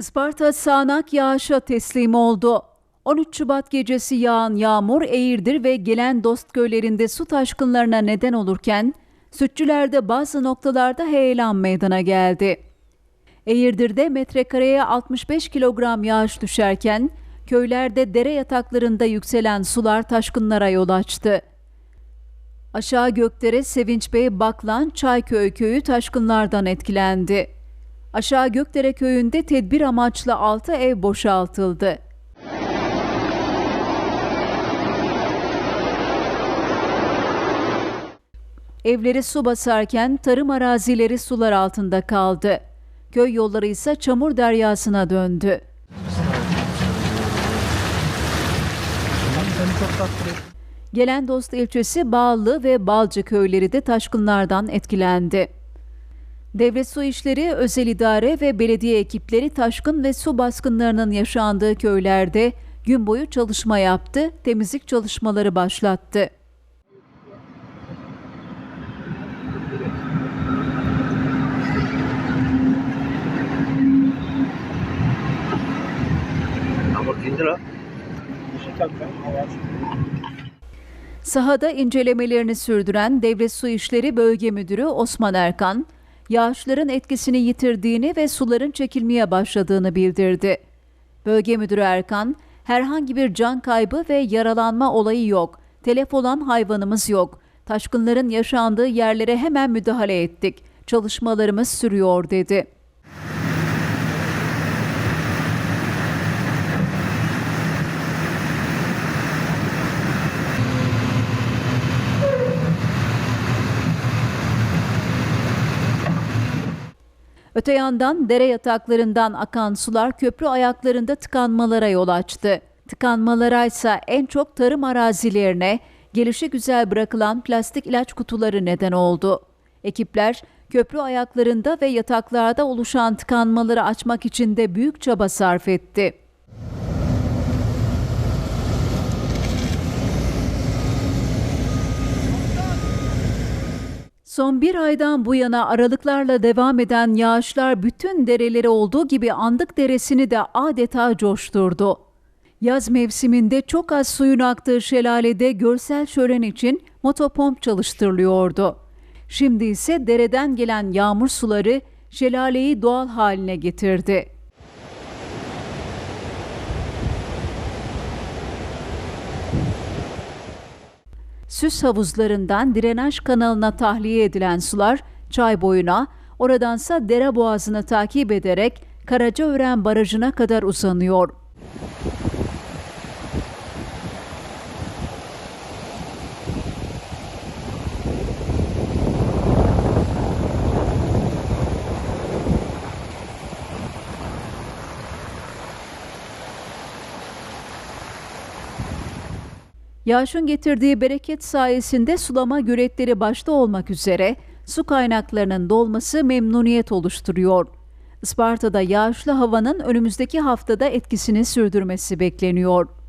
Isparta sağanak yağışa teslim oldu. 13 Şubat gecesi yağan yağmur Eğirdir ve gelen dost köylerinde su taşkınlarına neden olurken sütçülerde bazı noktalarda heyelan meydana geldi. Eğirdir'de metrekareye 65 kilogram yağış düşerken köylerde dere yataklarında yükselen sular taşkınlara yol açtı. Aşağı Gökdere, Sevinç Bey, Baklan, Çayköy köyü taşkınlardan etkilendi. Aşağı Gökdere köyünde tedbir amaçlı 6 ev boşaltıldı. Evleri su basarken tarım arazileri sular altında kaldı. Köy yolları ise çamur deryasına döndü. Gelen Dost ilçesi Bağlı ve Balcı köyleri de taşkınlardan etkilendi. Devlet Su İşleri, özel idare ve belediye ekipleri taşkın ve su baskınlarının yaşandığı köylerde gün boyu çalışma yaptı, temizlik çalışmaları başlattı. Sahada incelemelerini sürdüren Devlet Su İşleri Bölge Müdürü Osman Erkan, yağışların etkisini yitirdiğini ve suların çekilmeye başladığını bildirdi. Bölge Müdürü Erkan, herhangi bir can kaybı ve yaralanma olayı yok, telef olan hayvanımız yok, taşkınların yaşandığı yerlere hemen müdahale ettik, çalışmalarımız sürüyor dedi. Öte yandan dere yataklarından akan sular köprü ayaklarında tıkanmalara yol açtı. Tıkanmalara ise en çok tarım arazilerine gelişi güzel bırakılan plastik ilaç kutuları neden oldu. Ekipler köprü ayaklarında ve yataklarda oluşan tıkanmaları açmak için de büyük çaba sarf etti. Son bir aydan bu yana aralıklarla devam eden yağışlar bütün dereleri olduğu gibi Andık Deresi'ni de adeta coşturdu. Yaz mevsiminde çok az suyun aktığı şelalede görsel şölen için motopomp çalıştırılıyordu. Şimdi ise dereden gelen yağmur suları şelaleyi doğal haline getirdi. Süs havuzlarından drenaj kanalına tahliye edilen sular çay boyuna, oradansa dere boğazını takip ederek Karacaören Barajı'na kadar uzanıyor. Yağışın getirdiği bereket sayesinde sulama göletleri başta olmak üzere su kaynaklarının dolması memnuniyet oluşturuyor. Isparta'da yağışlı havanın önümüzdeki haftada etkisini sürdürmesi bekleniyor.